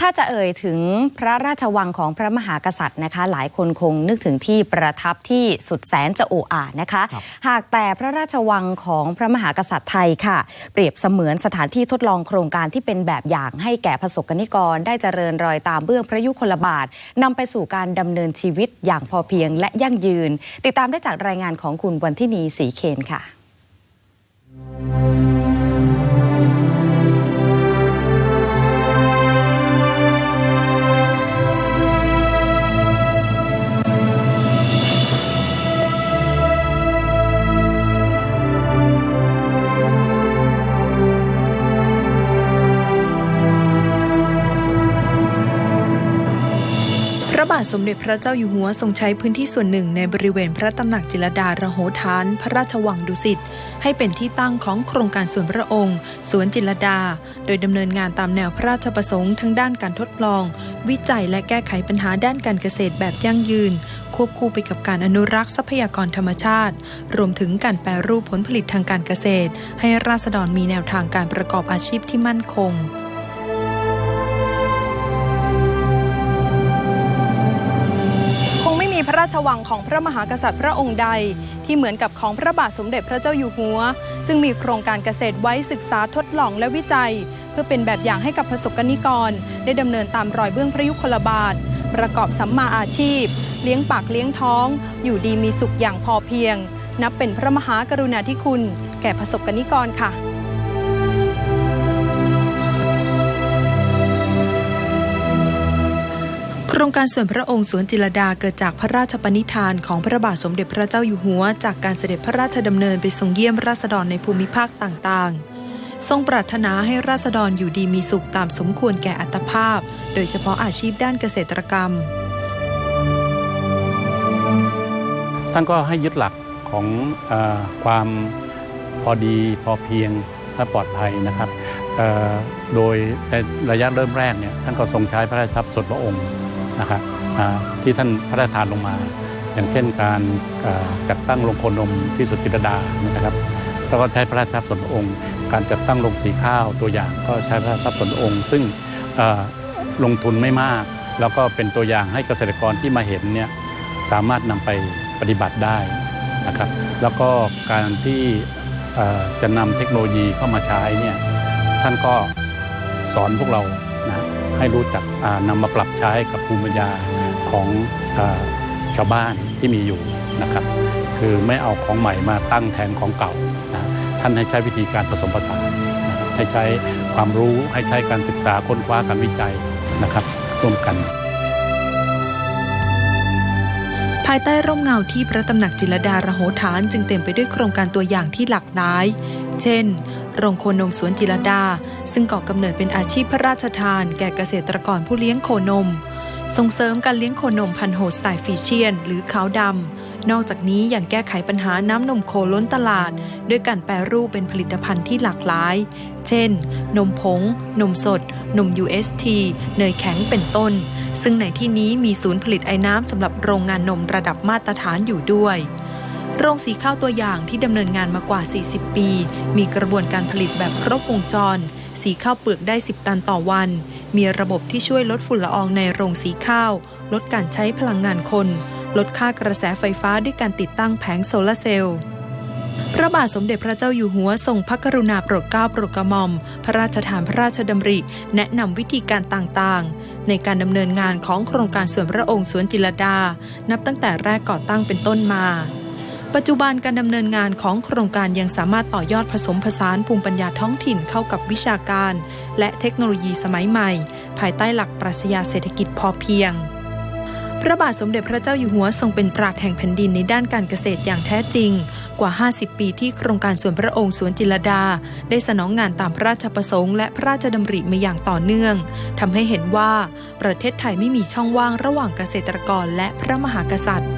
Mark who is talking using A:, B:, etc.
A: ถ้าจะเอ่ยถึงพระราชวังของพระมหากษัตริย์นะคะ หลายคนคงนึกถึงที่ประทับที่สุดแสนจะโออานะคะ
B: ค
A: หากแต่พระราชวังของพระมหากษัตริย์ไทยค่ะ เปรียบเสมือนสถานที่ทดลองโครงการที่เป็นแบบอย่างให้แก่ประสบกนิกร ได้เจริญรอยตามเบื้องพระยุคลบาทนำไปสู่การดำเนินชีวิตอย่างพอเพียงและยั่งยืน ติดตามได้จากรายงานของคุณวันทินีศรีเคนค่ะ
C: พราทสมเด็จพระเจ้าอยู่หัวทรงใช้พื้นที่ส่วนหนึ่งในบริเวณพระตำหนักจิรดาระโหฐาน พระราชวังดุสิตให้เป็นที่ตั้งของโครงการส่วนพระองค์ สวนจิรดา โดยดำเนินงานตามแนวพระราชประสงค์ทั้งด้านการทดลอง วิจัยและแก้ไขปัญหาด้านการเกษตรแบบยั่งยืน ควบคู่ไปกับการอนุรักษ์ทรัพยากรธรรมชาติ รวมถึงการแปรรูปผลผลิตทางการเกษตร ให้ราษฎรมีแนวทางการประกอบอาชีพที่มั่นคง
D: ราชวังของพระมหากษัตริย์พระองค์ใด ที่เหมือนกับของพระบาทสมเด็จพระเจ้าอยู่หัว ซึ่งมีโครงการเกษตรไว้ศึกษาทดลองและวิจัย เพื่อเป็นแบบอย่างให้กับประสบกนิกร ได้ดำเนินตามรอยเบื้องพระยุคลบาท ประกอบสัมมาอาชีพ เลี้ยงปากเลี้ยงท้อง อยู่ดีมีสุขอย่างพอเพียง นับเป็นพระมหากรุณาธิคุณ แก่ประสบกนิกรค่ะ
C: ครงการส่วนพระองค์สวนจิรดาเกิดจากพระราชปณิธานของพระบาทสมเด็จพระเจ้าอยู่หัว จากการเสด็จพระราชดำเนินไปทรงเยี่ยมราษฎรในภูมิภาคต่างๆ ทรงปรารถนาให้ราษฎรอยู่ดีมีสุขตามสมควรแก่อัตภาพ โดยเฉพาะอาชีพด้านเกษตรกรรม
B: ท่านก็ให้ยึดหลักของอความพอดีพอเพียงและปลอดภัยนะครับโดยในระยะเริ่มแรกเนี่ยท่านก็ทรงใช้พระราชทรัพย์ส่วนพระองค์ นะครับที่ท่านพระราชทานลงมา อย่างเช่นการจัดตั้งโรงโคนมที่สุดจิตรดานะครับแล้วก็ใช้พระราชทรัพย์ส่วนองค์ การจัดตั้งโรงสีข้าวตัวอย่างก็ใช้พระราชทรัพย์ส่วนองค์ ซึ่งลงทุนไม่มาก แล้วก็เป็นตัวอย่างให้เกษตรกรที่มาเห็นเนี่ยสามารถนำไปปฏิบัติได้นะครับ แล้วก็การที่จะนำเทคโนโลยีเข้ามาใช้เนี่ยท่านก็สอนพวกเรา ให้รู้จักนำมาปรับใช้กับภูมิปัญญาของอชาวบ้านที่มีอยู่นะครับ คือไม่เอาของใหม่มาตั้งแทนของเก่านะท่านให้ใช้วิธีการผสมผสานนะให้ใช้ความรู้ให้ใช้การศึกษาค้นคว้าการวิจัยนะครับร่วมกัน
C: ภายใต้ร่มเงาที่พระตำหนักจิรดารโหฐานจึงเต็มไปด้วยโครงการตัวอย่างที่หลากหลาย เช่น โรงโคนมสวนจิรดา ซึ่งก่อกำเนิดเป็นอาชีพพระราชทาน แก่เกษตรกรผู้เลี้ยงโคนม ส่งเสริมการเลี้ยงโคนมพันธุ์โฮสไตล์ฟีเชียน หรือขาวดำ นอกจากนี้ยังแก้ไขปัญหาน้ำนมโคล้นตลาด ด้วยการแปรรูปเป็นผลิตภัณฑ์ที่หลากหลาย เช่น นมผง นมสด นม UST เนยแข็งเป็นต้น ซึ่งในที่นี้มีศูนย์ผลิตไอ้น้ำสำหรับโรงงานนมระดับมาตรฐานอยู่ด้วย โรงสีข้าวตัวอย่างที่ดำเนินงานมากว่า 40 ปี มีกระบวนการผลิตแบบครบวงจร สีข้าวเปลือกได้ 10 ตันต่อวัน มีระบบที่ช่วยลดฝุ่นละอองในโรงสีข้าว ลดการใช้พลังงานคน ลดค่ากระแสไฟฟ้าด้วยการติดตั้งแผงโซลาร์เซลล์ พระบาทสมเด็จพระเจ้าอยู่หัวทรงพระกรุณาโปรดเกล้าโปรดกระหม่อม พระราชทานพระราชดำริ แนะนำวิธีการต่างๆ ในการดำเนินงานของโครงการส่วนพระองค์สวนจิรดา นับตั้งแต่แรกก่อตั้งเป็นต้นมา ปัจจุบันการดำเนินงานของโครงการยังสามารถต่อยอดผสมผสานภูมิปัญญาท้องถิ่นเข้ากับวิชาการ และเทคโนโลยีสมัยใหม่ ภายใต้หลักปรัชญาเศรษฐกิจพอเพียงพระบาทสมเด็จพระเจ้าอยู่หัวทรงเป็นปราชญ์แห่งแผ่นดินในด้านการเกษตรอย่างแท้จริง กว่า 50 ปีที่โครงการส่วนพระองค์สวนจิรดา ได้สนองงานตามพระราชประสงค์และพระราชดำริมาอย่างต่อเนื่องทำให้เห็นว่าประเทศไทยไม่มีช่องว่างระหว่างเกษตรกรและพระมหากษัตริย์